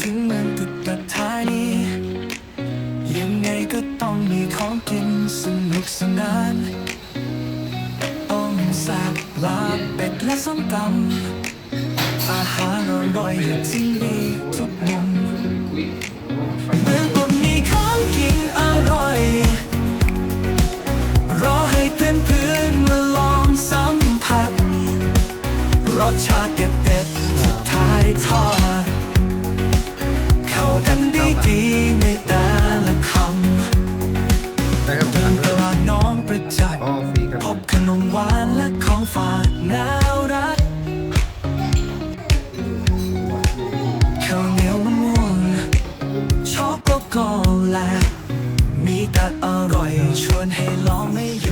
ถึงเมืองตุดตัดท้ายนี้ยังไงก็ต้องมีของกินสนุกสนานต้มแซ่บลาบเป็ดและส้มตำอาหารอร่อยอย่างที่มีทุกมุมเมืองบนมีของกินอร่อย รอให้เพื่อนเพื่อนมาลองสัมผัสรสชาติเด็ดเด็ดๆที่ท้ายทอด ได้ดีในแต่ละคำได้ครับเดินตลาดน้องประจักษ์อ๋อฟรีครับพบขนมหวานและของฝากน่ารักข้าวเหนียวมะม่วงช็อกโกแลตและมีแต่อร่อยชวนให้ลองไม่หยุด